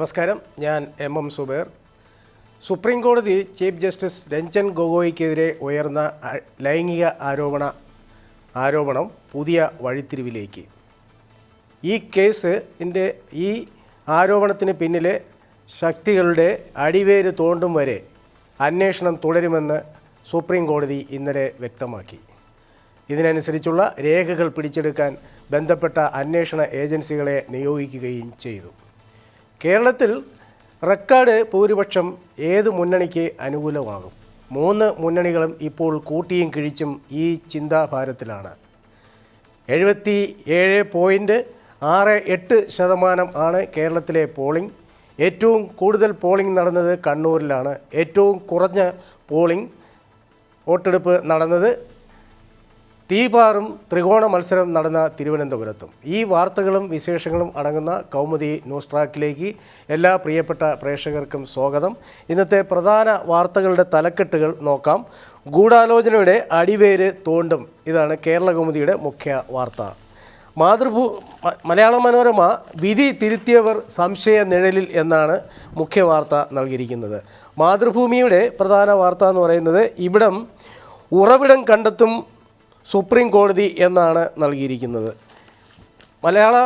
നമസ്കാരം. ഞാൻ M M Zubair. Supreme കോടതി ചീഫ് ജസ്റ്റിസ് രഞ്ജൻ ഗൊഗോയ്ക്കെതിരെ ഉയർന്ന ലൈംഗിക ആരോപണ ആരോപണം പുതിയ വഴിത്തിരിവിലേക്ക്. ഈ കേസ് ഇന്റെ ഈ ആരോപണത്തിന് പിന്നിലെ ശക്തികളുടെ അടിവേര് തോണ്ടും വരെ അന്വേഷണം തുടരുമെന്ന് സുപ്രീം കോടതി ഇന്നലെ വ്യക്തമാക്കി. ഇതിനനുസരിച്ചുള്ള രേഖകൾ പിടിച്ചെടുക്കാൻ ബന്ധപ്പെട്ട അന്വേഷണ ഏജൻസികളെ നിയോഗിക്കുകയും ചെയ്തു. കേരളത്തിൽ റെക്കോർഡ് ഭൂരിപക്ഷം ഏത് മുന്നണിക്ക് അനുകൂലമാകും? മൂന്ന് മുന്നണികളും ഇപ്പോൾ കൂട്ടിയും കിഴിച്ചും ഈ ചിന്താഭാരത്തിലാണ്. എഴുപത്തി ഏഴ് പോയിന്റ് ആറ് എട്ട് ശതമാനം ആണ് കേരളത്തിലെ പോളിംഗ്. ഏറ്റവും കൂടുതൽ പോളിംഗ് നടന്നത് കണ്ണൂരിലാണ്. ഏറ്റവും കുറഞ്ഞ പോളിംഗ് വോട്ടെടുപ്പ് നടന്നത് തീപാറും ത്രികോണ മത്സരം നടന്ന തിരുവനന്തപുരത്തും. ഈ വാർത്തകളും വിശേഷങ്ങളും അടങ്ങുന്ന കൗമുദി ന്യൂസ് ട്രാക്കിലേക്ക് എല്ലാ പ്രിയപ്പെട്ട പ്രേക്ഷകർക്കും സ്വാഗതം. ഇന്നത്തെ പ്രധാന വാർത്തകളുടെ തലക്കെട്ടുകൾ നോക്കാം. ഗൂഢാലോചനയുടെ അടിവേര് തോണ്ടും ഇതാണ് കേരള കൗമുദിയുടെ മുഖ്യ വാർത്ത. മാതൃഭൂ മലയാള മനോരമ വിധി തിരുത്തിയവർ സംശയ നിഴലിൽ എന്നാണ് മുഖ്യ വാർത്ത നൽകിയിരിക്കുന്നത്. മാതൃഭൂമിയുടെ പ്രധാന വാർത്ത എന്ന് പറയുന്നത് ഇവിടം ഉറവിടം കണ്ടെത്തും സുപ്രീം കോടതി എന്നാണ് നൽകിയിരിക്കുന്നത്. മലയാള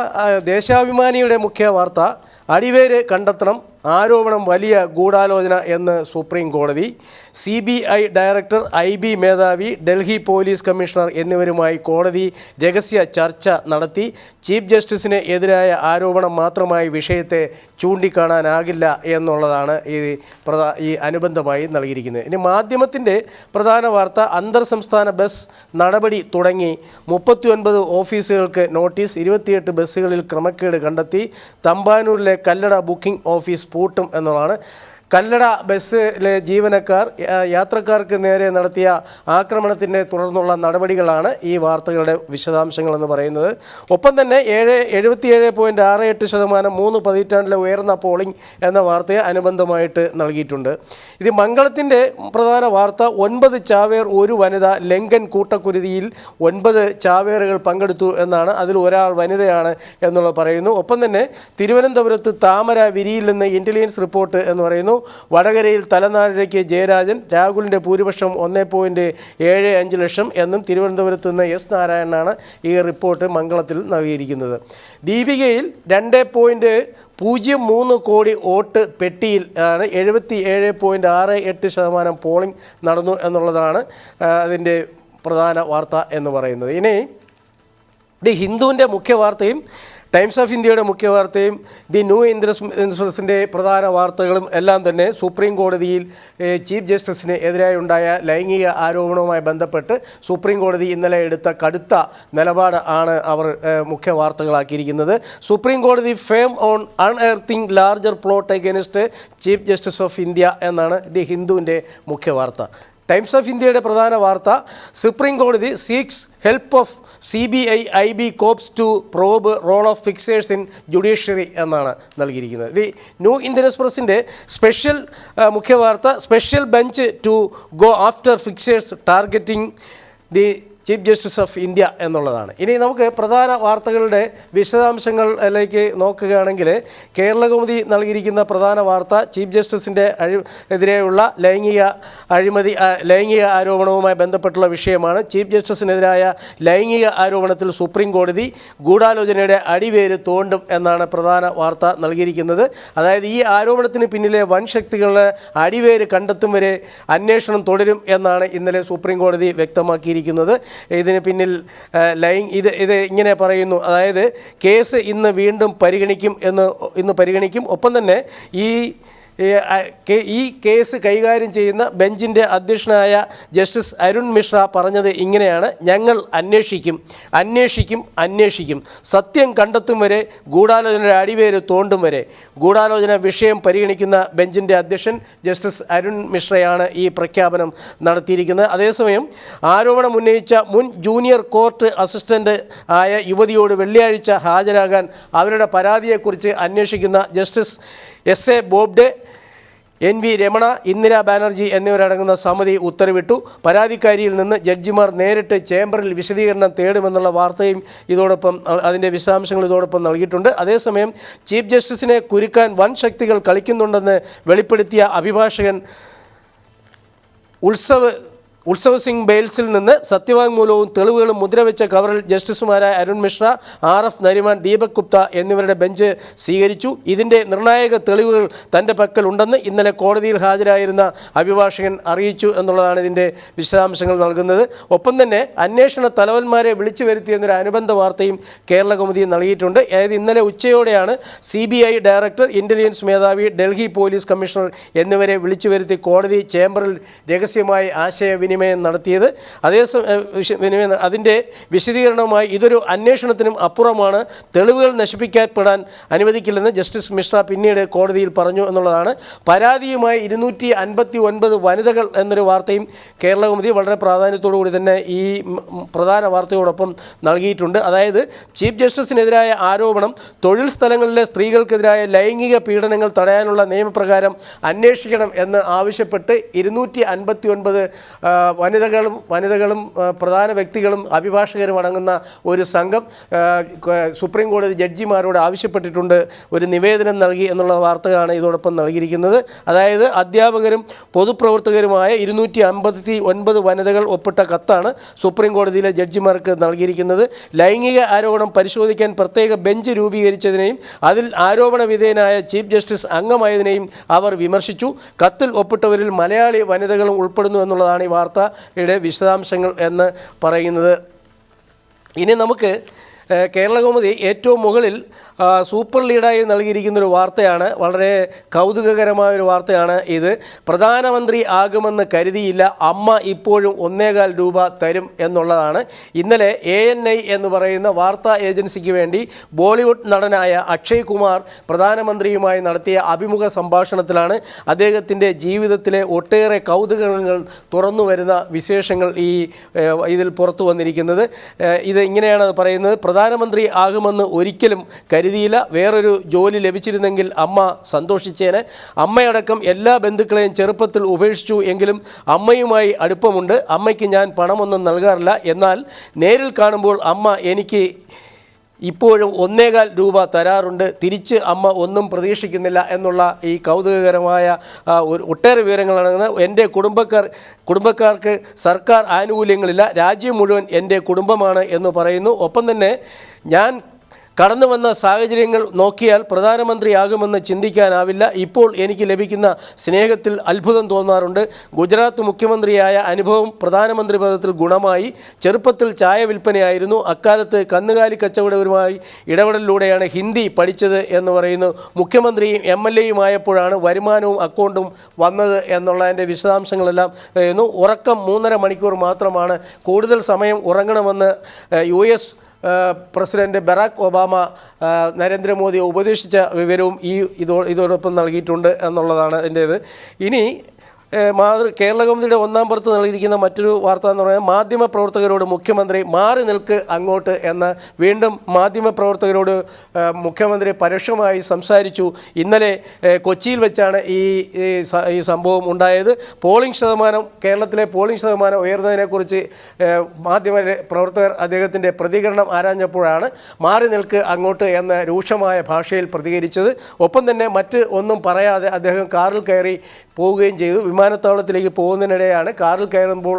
ദേശാഭിമാനിയുടെ മുഖ്യ വാർത്ത അടിവേര് കണ്ടെത്തണം ആരോപണം വലിയ ഗൂഢാലോചന എന്ന് സുപ്രീം കോടതി C B I director I B മേധാവി ഡൽഹി പോലീസ് കമ്മീഷണർ എന്നിവരുമായി കോടതി രഹസ്യ ചർച്ച നടത്തി ചീഫ് ജസ്റ്റിസിന് എതിരായ ആരോപണം മാത്രമായി വിഷയത്തെ ചൂണ്ടിക്കാണാനാകില്ല എന്നുള്ളതാണ് ഈ പ്രധാ ഈ അനുബന്ധമായി നൽകിയിരിക്കുന്നത്. ഇനി മാധ്യമത്തിന്റെ പ്രധാന വാർത്ത അന്തർ സംസ്ഥാന ബസ് നടപടി തുടങ്ങി. മുപ്പത്തി ഒൻപത് ഓഫീസുകൾക്ക് നോട്ടീസ് ഇരുപത്തിയെട്ട് ബസ്സുകളിൽ ക്രമക്കേട് കണ്ടെത്തി. തമ്പാനൂരിലെ കല്ലട ബുക്കിംഗ് ഓഫീസ് പൂട്ടും എന്നുള്ളതാണ് കല്ലട ബസ്സിലെ ജീവനക്കാർ യാത്രക്കാർക്ക് നേരെ നടത്തിയ ആക്രമണത്തിനെ തുടർന്നുള്ള നടപടികളാണ് ഈ വാർത്തകളുടെ വിശദാംശങ്ങളെന്ന് പറയുന്നത്. ഒപ്പം തന്നെ ഏഴ് എഴുപത്തിയേഴ് പോയിന്റ് ആറ് എട്ട് ശതമാനം മൂന്ന് പതിറ്റാണ്ടിലെ ഉയർന്ന പോളിംഗ് എന്ന വാർത്തയെ അനുബന്ധമായിട്ട് നൽകിയിട്ടുണ്ട്. ഇത് മംഗളത്തിന്റെ പ്രധാന വാർത്ത. ഒൻപത് ചാവേർ ഒരു വനിത ലങ്കൻ കൂട്ടക്കുരുതിയിൽ ഒൻപത് ചാവേറുകൾ പങ്കെടുത്തു എന്നാണ് അതിൽ ഒരാൾ വനിതയാണ് എന്നുള്ളത് പറയുന്നു. ഒപ്പം തന്നെ തിരുവനന്തപുരത്ത് താമര വിരിയിൽ നിന്ന് ഇന്റലിജൻസ് റിപ്പോർട്ട് എന്ന് പറയുന്നു. വടകരയിൽ തലനാഴിക്ക് ജയരാജൻ രാഹുലിന്റെ ഭൂരിപക്ഷം ഒന്നേ പോയിന്റ് ഏഴ് അഞ്ച് ലക്ഷം എന്നും തിരുവനന്തപുരത്ത് നിന്ന് എസ് നാരായണനാണ് ഈ റിപ്പോർട്ട് മംഗളത്തിൽ നൽകിയിരിക്കുന്നത്. ദീപികയിൽ രണ്ട് പോയിന്റ് പൂജ്യം മൂന്ന് കോടി വോട്ട് പെട്ടിയിൽ ആണ് എഴുപത്തി ഏഴ് പോയിന്റ് ആറ് എട്ട് ശതമാനം പോളിംഗ് നടന്നു എന്നുള്ളതാണ് അതിന്റെ പ്രധാന വാർത്ത എന്ന് പറയുന്നത്. ഇനി ദി ഹിന്ദുവിന്റെ മുഖ്യ വാർത്തയും ടൈംസ് ഓഫ് ഇന്ത്യയുടെ മുഖ്യ വാർത്തയും ദി ന്യൂ ഇൻട്രസ് ഇൻട്രസിന്റെ പ്രധാന വാർത്തകളും എല്ലാം തന്നെ സുപ്രീം കോടതിയിൽ ചീഫ് ജസ്റ്റിസിന് എതിരായി ഉണ്ടായ ലൈംഗിക ആരോപണവുമായി ബന്ധപ്പെട്ട് സുപ്രീം കോടതി ഇന്നലെ എടുത്ത കടുത്ത നിലപാട് ആണ് അവർ മുഖ്യ വാർത്തകളാക്കിയിരിക്കുന്നത് സുപ്രീം കോടതി firm on unearthing larger plot against chief justice of India എന്നാണ് ദി ഹിന്ദുവിന്റെ മുഖ്യ വാർത്ത ടൈംസ് ഓഫ് ഇന്ത്യയുടെ പ്രധാന വാർത്ത സുപ്രീം കോടതി seeks help of C B I I B cops to probe role of fixers in judiciary എന്നാണ് നൽകിയിരിക്കുന്നത്. ദി ന്യൂ ഇന്ത്യൻ എക്സ്പ്രസിന്റെ സ്പെഷ്യൽ മുഖ്യവാർത്ത മുഖ്യ വാർത്ത special bench to go after fixers targeting the chief justice of India എന്നുള്ളതാണ്. ഇനി നമുക്ക് പ്രധാന വാർത്തകളുടെ വിശദാംശങ്ങളിലേക്ക് നോക്കുകയാണെങ്കിൽ കേരളകൗമുദി നൽകിയിരിക്കുന്ന പ്രധാന വാർത്ത ചീഫ് ജസ്റ്റിസിന്റെ അഴി എതിരെയുള്ള ലൈംഗിക അഴിമതി ലൈംഗിക ആരോപണവുമായി ബന്ധപ്പെട്ടുള്ള വിഷയമാണ്. ചീഫ് ജസ്റ്റിസിനെതിരായ ലൈംഗിക ആരോപണത്തിൽ സുപ്രീം കോടതി ഗൂഢാലോചനയുടെ അടിവേര് തോണ്ടും എന്നാണ് പ്രധാന വാർത്ത നൽകിയിരിക്കുന്നത്. അതായത് ഈ ആരോപണത്തിന് പിന്നിലെ വൻ ശക്തികളുടെ അടിവേര് കണ്ടെത്തും വരെ അന്വേഷണം തുടരും എന്നാണ് ഇന്നലെ സുപ്രീം കോടതി വ്യക്തമാക്കിയിരിക്കുന്നത്. ഇതിന് പിന്നിൽ ലൈംഗ ഇത് ഇത് ഇങ്ങനെ പറയുന്നു. അതായത് കേസ് ഇന്ന് വീണ്ടും പരിഗണിക്കും എന്ന് ഇന്ന് പരിഗണിക്കും. ഒപ്പം തന്നെ ഈ ഈ, കേസ് കൈകാര്യം ചെയ്യുന്ന ബെഞ്ചിന്റെ അധ്യക്ഷനായ ജസ്റ്റിസ് അരുൺ മിശ്ര പറഞ്ഞത് ഇങ്ങനെയാണ്. ഞങ്ങൾ അന്വേഷിക്കും അന്വേഷിക്കും അന്വേഷിക്കും. സത്യം കണ്ടെത്തും വരെ ഗൂഢാലോചനയുടെ അടിവേര് തോണ്ടും വരെ. ഗൂഢാലോചന വിഷയം പരിഗണിക്കുന്ന ബെഞ്ചിന്റെ അധ്യക്ഷൻ ജസ്റ്റിസ് അരുൺ മിശ്രയാണ് ഈ പ്രഖ്യാപനം നടത്തിയിരിക്കുന്നത്. അതേസമയം ആരോപണം ഉന്നയിച്ച മുൻ ജൂനിയർ കോർട്ട് അസിസ്റ്റന്റ് ആയ യുവതിയോട് വെള്ളിയാഴ്ച ഹാജരാകാൻ അവരുടെ പരാതിയെക്കുറിച്ച് അന്വേഷിക്കുന്ന justice S A Bobde N V Ramana Indira Banerjee എന്നിവരടങ്ങുന്ന സമിതി ഉത്തരവിട്ടു. പരാതിക്കാരിയിൽ നിന്ന് ജഡ്ജിമാർ നേരിട്ട് ചേംബറിൽ വിശദീകരണം തേടുമെന്നുള്ള വാർത്തയും ഇതോടൊപ്പം അതിന്റെ വിശദാംശങ്ങൾ ഇതോടൊപ്പം നൽകിയിട്ടുണ്ട്. അതേസമയം ചീഫ് ജസ്റ്റിസിനെ കുരുക്കാൻ വൻ ശക്തികൾ കളിക്കുന്നുണ്ടെന്ന് വെളിപ്പെടുത്തിയ അഭിഭാഷകൻ ഉത്സവ് ഉത്സവ് സിംഗ് ബെയിൽസിൽ നിന്ന് സത്യവാങ്മൂലവും തെളിവുകളും മുദ്രവെച്ച കവറിൽ ജസ്റ്റിസുമാരായ അരുൺ മിശ്ര ആർ എഫ് നരിമാൻ ദീപക് ഗുപ്ത എന്നിവരുടെ ബെഞ്ച് സ്വീകരിച്ചു. ഇതിന്റെ നിർണായക തെളിവുകൾ തന്റെ പക്കൽ ഉണ്ടെന്ന് ഇന്നലെ കോടതിയിൽ ഹാജരായിരുന്ന അഭിഭാഷകൻ അറിയിച്ചു എന്നുള്ളതാണ് ഇതിന്റെ വിശദാംശങ്ങൾ നൽകുന്നത്. ഒപ്പം തന്നെ അന്വേഷണ തലവന്മാരെ വിളിച്ചു വരുത്തിയെന്നൊരു അനുബന്ധ വാർത്തയും കേരള കൗമുദി നൽകിയിട്ടുണ്ട്. അതായത് ഇന്നലെ ഉച്ചയോടെയാണ് സി ഡയറക്ടർ ഇന്റലിജൻസ് മേധാവി ഡൽഹി പോലീസ് കമ്മീഷണർ എന്നിവരെ വിളിച്ചു വരുത്തി കോടതി ചേംബറിൽ രഹസ്യമായി ആശയവിനിമയം നടത്തിയത്. അതേസമയം വിനിമയം അതിന്റെ വിശദീകരണവുമായി ഇതൊരു അന്വേഷണത്തിനും അപ്പുറമാണ്. തെളിവുകൾ നശിപ്പിക്കപ്പെടാൻ അനുവദിക്കില്ലെന്ന് ജസ്റ്റിസ് മിശ്ര പിന്നീട് കോടതിയിൽ പറഞ്ഞു എന്നുള്ളതാണ്. പരാതിയുമായി ഇരുന്നൂറ്റി അൻപത്തി ഒൻപത് വനിതകൾ എന്നൊരു വാർത്തയും കേരള കൗമുദി വളരെ പ്രാധാന്യത്തോടു കൂടി തന്നെ ഈ പ്രധാന വാർത്തയോടൊപ്പം നൽകിയിട്ടുണ്ട്. അതായത് ചീഫ് ജസ്റ്റിസിനെതിരായ ആരോപണം തൊഴിൽ സ്ഥലങ്ങളിലെ സ്ത്രീകൾക്കെതിരായ ലൈംഗിക പീഡനങ്ങൾ തടയാനുള്ള നിയമപ്രകാരം അന്വേഷിക്കണം എന്ന് ആവശ്യപ്പെട്ട് ഇരുന്നൂറ്റി അൻപത്തി ഒൻപത് വനിതകളും വനിതകളും പ്രധാന വ്യക്തികളും അഭിഭാഷകരും അടങ്ങുന്ന ഒരു സംഘം സുപ്രീം കോടതി ജഡ്ജിമാരോട് ആവശ്യപ്പെട്ടിട്ടുണ്ട് ഒരു നിവേദനം നൽകി എന്നുള്ള വാർത്തകളാണ് ഇതോടൊപ്പം നൽകിയിരിക്കുന്നത്. അതായത് അധ്യാപകരും പൊതുപ്രവർത്തകരുമായ ഇരുന്നൂറ്റി അമ്പത്തി ഒൻപത് വനിതകൾ ഒപ്പിട്ട കത്താണ് സുപ്രീം കോടതിയിലെ ജഡ്ജിമാർക്ക് നൽകിയിരിക്കുന്നത്. ലൈംഗിക ആരോപണം പരിശോധിക്കാൻ പ്രത്യേക ബെഞ്ച് രൂപീകരിച്ചതിനെയും അതിൽ ആരോപണ വിധേയനായ ചീഫ് ജസ്റ്റിസ് അംഗമായതിനെയും അവർ വിമർശിച്ചു. കത്തിൽ ഒപ്പിട്ടവരിൽ മലയാളി വനിതകളും ഉൾപ്പെടുന്നു എന്നുള്ളതാണ് ഈ വാർത്തയുടെ വിശദാംശങ്ങൾ എന്ന് പറയുന്നത്. ഇനി നമുക്ക് കേരള കൗമുദി ഏറ്റവും മുകളിൽ സൂപ്പർ ലീഡായി നൽകിയിരിക്കുന്ന ഒരു വാർത്തയാണ് വളരെ കൗതുകകരമായ ഒരു വാർത്തയാണ് ഇത്. പ്രധാനമന്ത്രി ആകുമെന്ന് കരുതിയില്ല അമ്മ ഇപ്പോഴും ഒന്നേകാൽ രൂപ തരും എന്നുള്ളതാണ്. ഇന്നലെ എ എൻ ഐ എന്ന് പറയുന്ന വാർത്താ ഏജൻസിക്ക് വേണ്ടി ബോളിവുഡ് നടനായ അക്ഷയ് കുമാർ പ്രധാനമന്ത്രിയുമായി നടത്തിയ അഭിമുഖ സംഭാഷണത്തിലാണ് അദ്ദേഹത്തിന്റെ ജീവിതത്തിലെ ഒട്ടേറെ കൗതുകങ്ങൾ തുറന്നു വരുന്ന വിശേഷങ്ങൾ ഈ ഇതിൽ പുറത്തു വന്നിരിക്കുന്നത്. ഇത് ഇങ്ങനെയാണ് പറയുന്നത്. പ്രധാനമന്ത്രി ആകുമെന്ന് ഒരിക്കലും കരുതിയില്ല. വേറൊരു ജോലി ലഭിച്ചിരുന്നെങ്കിൽ അമ്മ സന്തോഷിച്ചേനെ. അമ്മയടക്കം എല്ലാ ബന്ധുക്കളെയും ചെറുപ്പത്തിൽ ഉപേക്ഷിച്ചു എങ്കിലും അമ്മയുമായി അടുപ്പമുണ്ട്. അമ്മയ്ക്ക് ഞാൻ പണമൊന്നും നൽകാറില്ല. എന്നാൽ നേരിൽ കാണുമ്പോൾ അമ്മ എനിക്ക് ഇപ്പോഴും ഒന്നേകാൽ രൂപ തരാറുണ്ട്. തിരിച്ച് അമ്മ ഒന്നും പ്രതീക്ഷിക്കുന്നില്ല എന്നുള്ള ഈ കൗതുകകരമായ ഒട്ടേറെ വിവരങ്ങളാണ് എന്റെ കുടുംബക്കാർ കുടുംബക്കാർക്ക് സർക്കാർ ആനുകൂല്യങ്ങളില്ല. രാജ്യം മുഴുവൻ എന്റെ കുടുംബമാണ് എന്ന് പറയുന്നു. ഒപ്പം തന്നെ ഞാൻ കടന്നു വന്ന സാഹചര്യങ്ങൾ നോക്കിയാൽ പ്രധാനമന്ത്രിയാകുമെന്ന് ചിന്തിക്കാനാവില്ല. ഇപ്പോൾ എനിക്ക് ലഭിക്കുന്ന സ്നേഹത്തിൽ അത്ഭുതം തോന്നാറുണ്ട്. ഗുജറാത്ത് മുഖ്യമന്ത്രിയായ അനുഭവം പ്രധാനമന്ത്രി പദത്തിൽ ഗുണമായി. ചെറുപ്പത്തിൽ ചായ വിൽപ്പനയായിരുന്നു. അക്കാലത്ത് കന്നുകാലി കച്ചവടവുമായി ഇടപെടലിലൂടെയാണ് ഹിന്ദി പഠിച്ചത് എന്ന് പറയുന്നു. മുഖ്യമന്ത്രിയും എം എൽ എയുമായപ്പോഴാണ് വരുമാനവും അക്കൗണ്ടും വന്നത് എന്നുള്ളതിന്റെ വിശദാംശങ്ങളെല്ലാം പറയുന്നു. ഉറക്കം മൂന്നര മണിക്കൂർ മാത്രമാണ്. കൂടുതൽ സമയം ഉറങ്ങണമെന്ന് U S president Barack Obama നരേന്ദ്രമോദിയെ ഉപദേശിച്ച വിവരവും ഈ ഇതോ ഇതോടൊപ്പം നൽകിയിട്ടുണ്ട് എന്നുള്ളതാണ് എന്റേത് ഇനി മാതൃ കേരള കൗമുദിയുടെ ഒന്നാം പുറത്ത് നൽകിയിരിക്കുന്ന മറ്റൊരു വാർത്ത എന്ന് പറഞ്ഞാൽ മാധ്യമ പ്രവർത്തകരോട് മുഖ്യമന്ത്രി മാറി നിൽക്ക് അങ്ങോട്ട് എന്ന് വീണ്ടും മാധ്യമ പ്രവർത്തകരോട് മുഖ്യമന്ത്രി പരോക്ഷമായി സംസാരിച്ചു. ഇന്നലെ കൊച്ചിയിൽ വെച്ചാണ് ഈ ഈ സംഭവം ഉണ്ടായത്. പോളിംഗ് ശതമാനം കേരളത്തിലെ പോളിംഗ് ശതമാനം ഉയർന്നതിനെക്കുറിച്ച് മാധ്യമ പ്രവർത്തകർ അദ്ദേഹത്തിന്റെ പ്രതികരണം ആരാഞ്ഞപ്പോഴാണ് മാറി നിൽക്ക് അങ്ങോട്ട് എന്ന രൂക്ഷമായ ഭാഷയിൽ പ്രതികരിച്ചത്. ഒപ്പം തന്നെ മറ്റ് ഒന്നും പറയാതെ അദ്ദേഹം കാറിൽ കയറി പോവുകയും ചെയ്തു. വിമാനത്താവളത്തിലേക്ക് പോകുന്നതിനിടെയാണ് കാറിൽ കയറുമ്പോൾ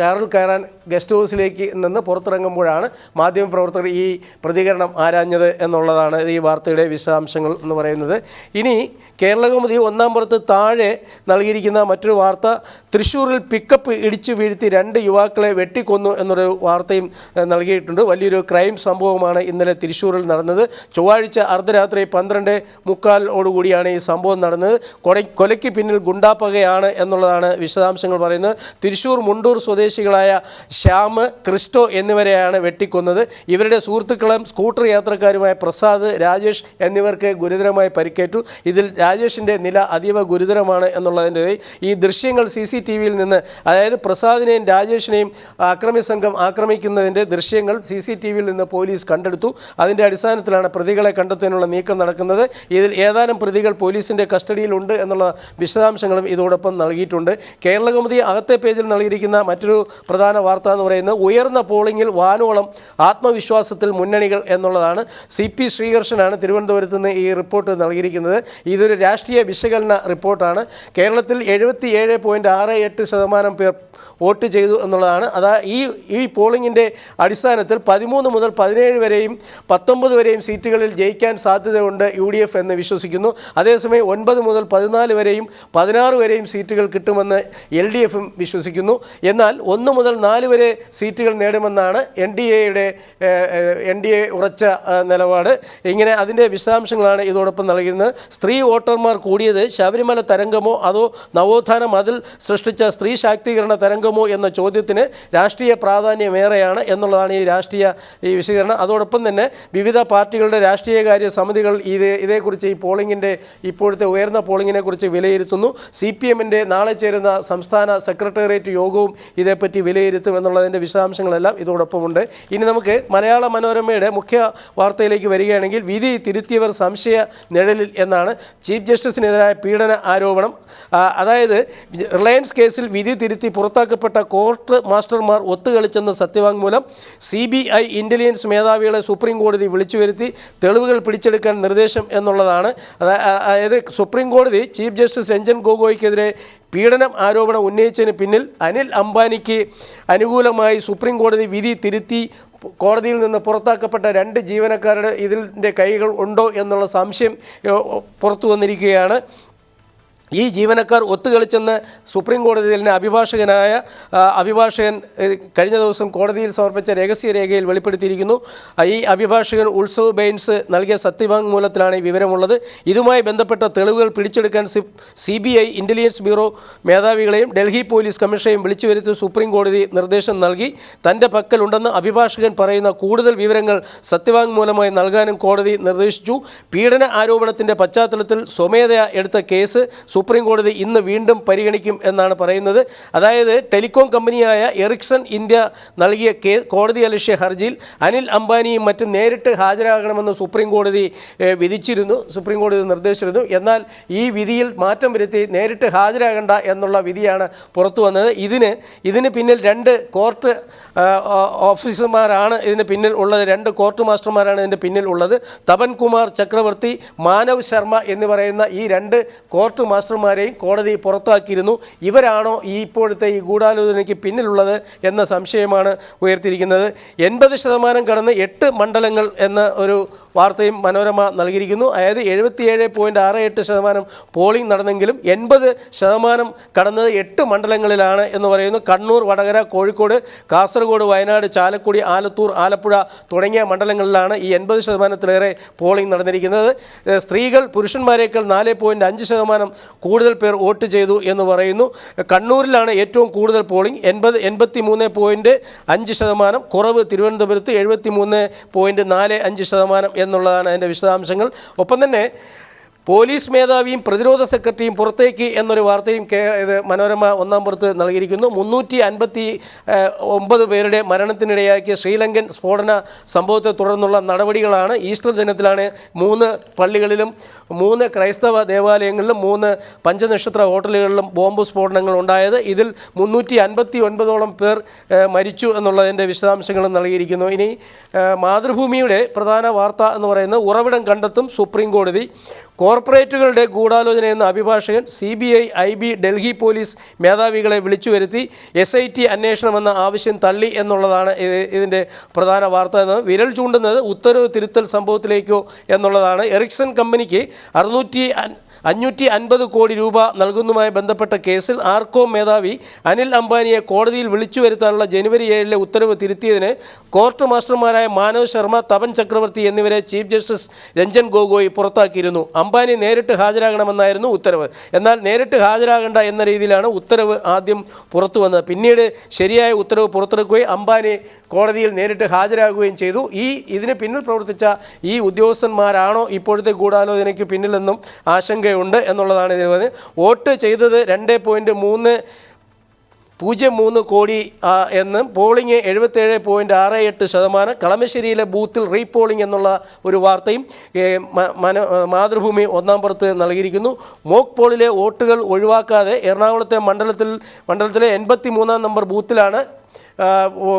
കാറിൽ കയറാൻ ഗസ്റ്റ് ഹൗസിലേക്ക് നിന്ന് പുറത്തിറങ്ങുമ്പോഴാണ് മാധ്യമപ്രവർത്തകർ ഈ പ്രതികരണം ആരാഞ്ഞത് എന്നുള്ളതാണ് ഈ വാർത്തയുടെ വിശദാംശങ്ങൾ എന്ന് പറയുന്നത്. ഇനി കേരളകൗമുദി ഒന്നാം പുറത്ത് താഴെ നൽകിയിരിക്കുന്ന മറ്റൊരു വാർത്ത തൃശ്ശൂരിൽ പിക്കപ്പ് ഇടിച്ചു വീഴ്ത്തി രണ്ട് യുവാക്കളെ വെട്ടിക്കൊന്നു എന്നൊരു വാർത്തയും നൽകിയിട്ടുണ്ട്. വലിയൊരു ക്രൈം സംഭവമാണ് ഇന്നലെ തൃശ്ശൂരിൽ നടന്നത്. ചൊവ്വാഴ്ച അർദ്ധരാത്രി പന്ത്രണ്ട് മുക്കാലോടുകൂടിയാണ് ഈ സംഭവം നടന്നത്. കൊലയ്ക്ക് പിന്നിൽ ഗുണ്ടാപ്പകയാണ് പ്രതികളാണ് എന്നുള്ളതാണ് വിശദാംശങ്ങൾ പറയുന്നത്. തൃശ്ശൂർ മുണ്ടൂർ സ്വദേശികളായ ശ്യാം ക്രിസ്റ്റോ എന്നിവരെയാണ് വെട്ടിക്കൊന്നത്. ഇവരുടെ സുഹൃത്തുക്കളും സ്കൂട്ടർ യാത്രക്കാരുമായ പ്രസാദ് രാജേഷ് എന്നിവർക്ക് ഗുരുതരമായി പരിക്കേറ്റു. ഇതിൽ രാജേഷിന്റെ നില അതീവ ഗുരുതരമാണ് എന്നുള്ളതിന്റെ ഈ ദൃശ്യങ്ങൾ സി സി ടി വിയിൽ നിന്ന് അതായത് പ്രസാദിനെയും രാജേഷിനെയും അക്രമി സംഘം ആക്രമിക്കുന്നതിന്റെ ദൃശ്യങ്ങൾ സി സി ടി വിയിൽ നിന്ന് പോലീസ് കണ്ടെടുത്തു. അതിന്റെ അടിസ്ഥാനത്തിലാണ് പ്രതികളെ കണ്ടെത്താനുള്ള നീക്കം നടക്കുന്നത്. ഇതിൽ ഏതാനും പ്രതികൾ പോലീസിന്റെ കസ്റ്റഡിയിലുണ്ട് എന്നുള്ള വിശദാംശങ്ങളും ഇതോടൊപ്പം നൽകിയിട്ടുണ്ട്. കേരളകൗമുദി അകത്തെ പേജിൽ നൽകിയിരിക്കുന്ന മറ്റൊരു പ്രധാന വാർത്ത എന്ന് പറയുന്നത് ഉയർന്ന പോളിംഗിൽ വാനോളം ആത്മവിശ്വാസത്തിൽ മുന്നണികൾ എന്നുള്ളതാണ്. സി പി ശ്രീകർഷനാണ് തിരുവനന്തപുരത്ത് നിന്ന് ഈ റിപ്പോർട്ട് നൽകിയിരിക്കുന്നത്. ഇതൊരു രാഷ്ട്രീയ വിശകലന റിപ്പോർട്ടാണ്. കേരളത്തിൽ എഴുപത്തി ഏഴ് പോയിന്റ് ആറ് എട്ട് ശതമാനം പേർ വോട്ട് ചെയ്തു എന്നുള്ളതാണ്. അതാ ഈ ഈ പോളിംഗിന്റെ അടിസ്ഥാനത്തിൽ പതിമൂന്ന് മുതൽ പതിനേഴ് വരെയും പത്തൊമ്പത് വരെയും സീറ്റുകളിൽ ജയിക്കാൻ സാധ്യതയുണ്ട് യു ഡി എഫ് എന്ന് വിശ്വസിക്കുന്നു. അതേസമയം ഒൻപത് മുതൽ പതിനാല് വരെയും പതിനാറ് വരെയും സീറ്റുകൾ കിട്ടുമെന്ന് എൽ ഡി എഫും വിശ്വസിക്കുന്നു. എന്നാൽ ഒന്ന് മുതൽ നാല് വരെ സീറ്റുകൾ നേടുമെന്നാണ് എൻ ഡി എയുടെ എൻ ഡി എ ഉറച്ച നിലപാട്. ഇങ്ങനെ അതിന്റെ വിശദാംശങ്ങളാണ് ഇതോടൊപ്പം നൽകിയിരുന്നത്. സ്ത്രീ വോട്ടർമാർ കൂടിയത് ശബരിമല തരംഗമോ അതോ നവോത്ഥാന മതിൽ സൃഷ്ടിച്ച സ്ത്രീ ശാക്തീകരണ തരംഗമോ എന്ന ചോദ്യത്തിന് രാഷ്ട്രീയ പ്രാധാന്യമേറെയാണ് എന്നുള്ളതാണ് ഈ രാഷ്ട്രീയ ഈ വിശദീകരണം. അതോടൊപ്പം തന്നെ വിവിധ പാർട്ടികളുടെ രാഷ്ട്രീയകാര്യ സമിതികൾ ഇത് ഇതേക്കുറിച്ച് ഈ പോളിംഗിന്റെ ഇപ്പോഴത്തെ ഉയർന്ന പോളിംഗിനെ കുറിച്ച് വിലയിരുത്തുന്നു. സി പി എമ്മിന്റെ നാളെ ചേരുന്ന സംസ്ഥാന സെക്രട്ടേറിയറ്റ് യോഗവും ഇതേപ്പറ്റി വിലയിരുത്തും എന്നുള്ളതിന്റെ വിശദാംശങ്ങളെല്ലാം ഇതോടൊപ്പമുണ്ട്. ഇനി നമുക്ക് മലയാള മനോരമയുടെ മുഖ്യ വാർത്തയിലേക്ക് വരികയാണെങ്കിൽ വിധി തിരുത്തിയവർ സംശയ നിഴലിൽ എന്നാണ് ചീഫ് ജസ്റ്റിസിനെതിരായ പീഡന ആരോപണം. അതായത് റിലയൻസ് കേസിൽ വിധി തിരുത്തി പുറത്താക്കപ്പെട്ട കോർട്ട് മാസ്റ്റർമാർ ഒത്തുകളിച്ചെന്ന സത്യവാങ്മൂലം സി ബി ഐ ഇന്റലിജൻസ് മേധാവികളെ സുപ്രീം കോടതി വിളിച്ചു വരുത്തി തെളിവുകൾ പിടിച്ചെടുക്കാൻ നിർദ്ദേശം എന്നുള്ളതാണ്. അതായത് സുപ്രീം കോടതി ചീഫ് ജസ്റ്റിസ് രഞ്ജൻ ഗൊഗോയ്ക്കെതിരെ പീഡനം ആരോപണം ഉന്നയിച്ചതിന് പിന്നിൽ അനിൽ അംബാനിക്ക് അനുകൂലമായി സുപ്രീം കോടതി വിധി തിരുത്തി കോടതിയിൽ നിന്ന് പുറത്താക്കപ്പെട്ട രണ്ട് ജീവനക്കാരുടെ ഇതിന്റെ കൈകൾ ഉണ്ടോ എന്നുള്ള സംശയം പുറത്തു വന്നിരിക്കുകയാണ്. ഈ ജീവനക്കാർ ഒത്തുകളിച്ചെന്ന് സുപ്രീം കോടതിയിലെ അഭിഭാഷകനായ അഭിഭാഷകൻ കഴിഞ്ഞ ദിവസം കോടതിയിൽ സമർപ്പിച്ച രഹസ്യ രേഖയിൽ വെളിപ്പെടുത്തിയിരിക്കുന്നു. ഈ അഭിഭാഷകൻ ഉത്സവ് ബെയിൻസ് നൽകിയ സത്യവാങ്മൂലത്തിലാണ് ഈ വിവരമുള്ളത്. ഇതുമായി ബന്ധപ്പെട്ട തെളിവുകൾ പിടിച്ചെടുക്കാൻ C B I intelligence bureau മേധാവികളെയും Delhi police കമ്മീഷനെയും വിളിച്ചു വരുത്തി സുപ്രീം കോടതി നിർദ്ദേശം നൽകി. തന്റെ പക്കലുണ്ടെന്ന് അഭിഭാഷകൻ പറയുന്ന കൂടുതൽ വിവരങ്ങൾ സത്യവാങ്മൂലമായി നൽകാനും കോടതി നിർദ്ദേശിച്ചു. പീഡന ആരോപണത്തിന്റെ പശ്ചാത്തലത്തിൽ സ്വമേധയാ എടുത്ത കേസ് സുപ്രീം കോടതി ഇന്ന് വീണ്ടും പരിഗണിക്കും എന്നാണ് പറയുന്നത്. അതായത് ടെലികോം കമ്പനിയായ എറിക്സൺ ഇന്ത്യ നൽകിയ കേ കോടതി അലക്ഷ്യ ഹർജിയിൽ അനിൽ അംബാനിയും മറ്റും നേരിട്ട് ഹാജരാകണമെന്ന് സുപ്രീം കോടതി വിധിച്ചിരുന്നു. സുപ്രീം കോടതി നിർദ്ദേശിച്ചിരുന്നു. എന്നാൽ ഈ വിധിയിൽ മാറ്റം വരുത്തി നേരിട്ട് ഹാജരാകേണ്ട എന്നുള്ള വിധിയാണ് പുറത്തു വന്നത്. ഇതിന് ഇതിന് പിന്നിൽ രണ്ട് കോർട്ട് ഓഫീസർമാരാണ് ഇതിന് പിന്നിൽ ഉള്ളത്. രണ്ട് കോർട്ട് മാസ്റ്റർമാരാണ് ഇതിന്റെ പിന്നിൽ ഉള്ളത്. തപൻ കുമാർ ചക്രവർത്തി മാനവ് ശർമ്മ എന്ന് പറയുന്ന ഈ രണ്ട് കോർട്ട് മാസ്റ്റർമാരെയും കോടതി പുറത്താക്കിയിരുന്നു. ഇവരാണോ ഈ ഇപ്പോഴത്തെ ഈ ഗൂഢാലോചനയ്ക്ക് പിന്നിലുള്ളത് എന്ന സംശയമാണ് ഉയർത്തിയിരിക്കുന്നത്. എൺപത് ശതമാനം കടന്ന് എട്ട് മണ്ഡലങ്ങൾ എന്ന ഒരു വാർത്തയും മനോരമ നൽകിയിരിക്കുന്നു. അതായത് എഴുപത്തിയേഴ് പോയിന്റ് ആറ് എട്ട് ശതമാനം പോളിംഗ് നടന്നെങ്കിലും എൺപത് ശതമാനം കടന്നത് എട്ട് മണ്ഡലങ്ങളിലാണ് എന്ന് പറയുന്നു. കണ്ണൂർ വടകര കോഴിക്കോട് കാസർഗോഡ് വയനാട് ചാലക്കുടി ആലത്തൂർ ആലപ്പുഴ തുടങ്ങിയ മണ്ഡലങ്ങളിലാണ് ഈ എൺപത് ശതമാനത്തിലേറെ പോളിംഗ് നടന്നിരിക്കുന്നത്. സ്ത്രീകൾ പുരുഷന്മാരേക്കാൾ നാല് പോയിന്റ് അഞ്ച് ശതമാനം കൂടുതൽ പേർ വോട്ട് ചെയ്തു എന്ന് പറയുന്നു. കണ്ണൂരിലാണ് ഏറ്റവും കൂടുതൽ പോളിംഗ് എൺപത് എൺപത്തി മൂന്ന് പോയിന്റ് അഞ്ച് ശതമാനം. കുറവ് തിരുവനന്തപുരത്ത് എഴുപത്തി മൂന്ന് പോയിന്റ് നാല് അഞ്ച് ശതമാനം എന്നുള്ളതാണ് അതിന്റെ വിശദാംശങ്ങൾ. ഒപ്പം തന്നെ പോലീസ് മേധാവിയും പ്രതിരോധ സെക്രട്ടറിയും പുറത്തേക്ക് എന്നൊരു വാർത്തയും ഇത് മനോരമ ഒന്നാം പുറത്ത് നൽകിയിരിക്കുന്നു. മുന്നൂറ്റി അൻപത്തി ഒമ്പത് പേരുടെ മരണത്തിനിടയാക്കിയ ശ്രീലങ്കൻ സ്ഫോടന സംഭവത്തെ തുടർന്നുള്ള നടപടികളാണ് ഈസ്റ്റർ ദിനത്തിലാണ് മൂന്ന് പള്ളികളിലും മൂന്ന് ക്രൈസ്തവ ദേവാലയങ്ങളിലും മൂന്ന് പഞ്ചനക്ഷത്ര ഹോട്ടലുകളിലും ബോംബ് സ്ഫോടനങ്ങൾ ഉണ്ടായത്. ഇതിൽ മുന്നൂറ്റി അൻപത്തി ഒൻപതോളം പേർ മരിച്ചു എന്നുള്ളതിന്റെ വിശദാംശങ്ങളും നൽകിയിരിക്കുന്നു. ഇനി മാതൃഭൂമിയുടെ പ്രധാന വാർത്ത എന്ന് പറയുന്നത് ഉറവിടം കണ്ടെത്തും സുപ്രീം കോടതി. കോർപ്പറേറ്റുകളുടെ ഗൂഢാലോചന എന്ന അഭിഭാഷകൻ C B I I B Delhi police മേധാവികളെ വിളിച്ചു വരുത്തി എസ് ഐ ടി അന്വേഷണമെന്ന ആവശ്യം തള്ളി എന്നുള്ളതാണ് ഇത് ഇതിന്റെ പ്രധാന വാർത്ത എന്ന് വിരൽ ചൂണ്ടുന്നത് ഉത്തരവ് തിരുത്തൽ സംഭവത്തിലേക്കോ എന്നുള്ളതാണ്. എറിക്സൺ കമ്പനിക്ക് അറുന്നൂറ്റി അഞ്ഞൂറ്റി അൻപത് കോടി രൂപ നൽകുന്നതുമായി ബന്ധപ്പെട്ട കേസിൽ ആർക്കോം മേധാവി അനിൽ അംബാനിയെ കോടതിയിൽ വിളിച്ചു വരുത്താനുള്ള ജനുവരി ഏഴിലെ ഉത്തരവ് തിരുത്തിയതിന് കോർട്ട് മാസ്റ്റർമാരായ മാനവ് ശർമ്മ തപൻ ചക്രവർത്തി എന്നിവരെ ചീഫ് ജസ്റ്റിസ് രഞ്ജൻ ഗൊഗോയ് പുറത്താക്കിയിരുന്നു. അംബാനി നേരിട്ട് ഹാജരാകണമെന്നായിരുന്നു ഉത്തരവ്. എന്നാൽ നേരിട്ട് ഹാജരാകേണ്ട എന്ന രീതിയിലാണ് ഉത്തരവ് ആദ്യം പുറത്തു വന്നത്. പിന്നീട് ശരിയായ ഉത്തരവ് പുറത്തിറക്കുകയും അംബാനി കോടതിയിൽ നേരിട്ട് ഹാജരാകുകയും ചെയ്തു. ഈ ഇതിന് പിന്നിൽ പ്രവർത്തിച്ച ഈ ഉദ്യോഗസ്ഥന്മാരാണോ ഇപ്പോഴത്തെ ഗൂഢാലോചനയ്ക്ക് പിന്നിലെന്നും ആശങ്കയുണ്ട് എന്നുള്ളതാണ് ഇതിൽ പറഞ്ഞത് വോട്ട് ചെയ്തത് രണ്ട് പോയിന്റ് മൂന്ന് പൂജ്യം മൂന്ന് കോടി എന്നും പോളിംഗ് എഴുപത്തേഴ് പോയിന്റ് ആറ് എട്ട് ശതമാനം. കളമശ്ശേരിയിലെ ബൂത്തിൽ റീപോളിംഗ് എന്നുള്ള ഒരു വാർത്തയും മന മാതൃഭൂമി ഒന്നാം പുറത്ത് നൽകിയിരിക്കുന്നു. മോക്ക് പോളിലെ വോട്ടുകൾ ഒഴിവാക്കാതെ എറണാകുളത്തെ മണ്ഡലത്തിൽ മണ്ഡലത്തിലെ എൺപത്തി മൂന്നാം നമ്പർ ബൂത്തിലാണ്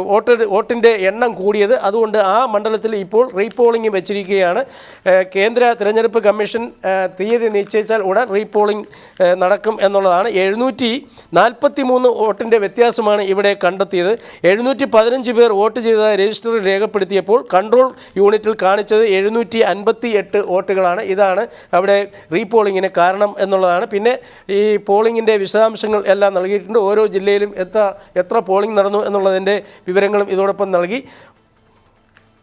വോട്ട് വോട്ടിന്റെ എണ്ണം കൂടിയത്. അതുകൊണ്ട് ആ മണ്ഡലത്തിൽ ഇപ്പോൾ റീപോളിംഗ് വെച്ചിരിക്കുകയാണ്. കേന്ദ്ര തിരഞ്ഞെടുപ്പ് കമ്മീഷൻ തീയതി നിശ്ചയിച്ചാൽ ഉടൻ റീപോളിംഗ് നടക്കും എന്നുള്ളതാണ്. എഴുന്നൂറ്റി നാൽപ്പത്തി മൂന്ന് വോട്ടിന്റെ വ്യത്യാസമാണ് ഇവിടെ കണ്ടെത്തിയത്. എഴുന്നൂറ്റി പതിനഞ്ച് പേർ വോട്ട് ചെയ്തതായി രജിസ്റ്ററിൽ രേഖപ്പെടുത്തിയപ്പോൾ കൺട്രോൾ യൂണിറ്റിൽ കാണിച്ചത് എഴുന്നൂറ്റി അൻപത്തി എട്ട് വോട്ടുകളാണ്. ഇതാണ് അവിടെ റീപോളിങ്ങിന് കാരണം എന്നുള്ളതാണ്. പിന്നെ ഈ പോളിങ്ങിന്റെ വിശദാംശങ്ങൾ എല്ലാം നൽകിയിട്ടുണ്ട്. ഓരോ ജില്ലയിലും എത്ര എത്ര പോളിംഗ് നടന്നു എന്നുള്ളതിന്റെ വിവരങ്ങളും ഇതോടൊപ്പം നൽകി.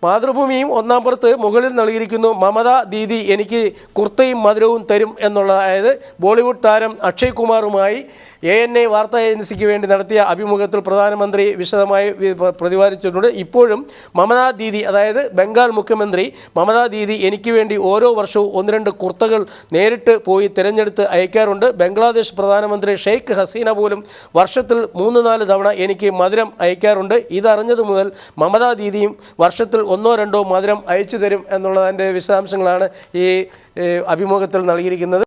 മാതൃഭൂമിയും ഒന്നാം പുറത്ത് മുകളിൽ നൽകിയിരിക്കുന്നു മമത ദീദി എനിക്ക് കുർത്തയും മധുരവും തരും എന്നുള്ള അതായത് ബോളിവുഡ് താരം അക്ഷയ് കുമാറുമായി എ എൻ ഐ വാർത്താ ഏജൻസിക്ക് വേണ്ടി നടത്തിയ അഭിമുഖത്തിൽ പ്രധാനമന്ത്രി വിശദമായി പ്രതിപാദിച്ചിട്ടുണ്ട്. ഇപ്പോഴും മമതാ ദീദി അതായത് ബംഗാൾ മുഖ്യമന്ത്രി മമതാ ദീദി എനിക്ക് വേണ്ടി ഓരോ വർഷവും ഒന്ന് രണ്ട് കുർത്തകൾ നേരിട്ട് പോയി തിരഞ്ഞെടുത്ത് അയക്കാറുണ്ട്. ബംഗ്ലാദേശ് പ്രധാനമന്ത്രി ഷെയ്ഖ് ഹസീന പോലും വർഷത്തിൽ മൂന്ന് നാല് തവണ എനിക്ക് മധുരം അയക്കാറുണ്ട്. ഇതറിഞ്ഞത് മുതൽ മമതാ ദീദിയും വർഷത്തിൽ ഒന്നോ രണ്ടോ മധുരം അയച്ചു തരും എന്നുള്ളതിന്റെ വിശദാംശങ്ങളാണ് ഈ അഭിമുഖത്തിൽ നൽകിയിരിക്കുന്നത്.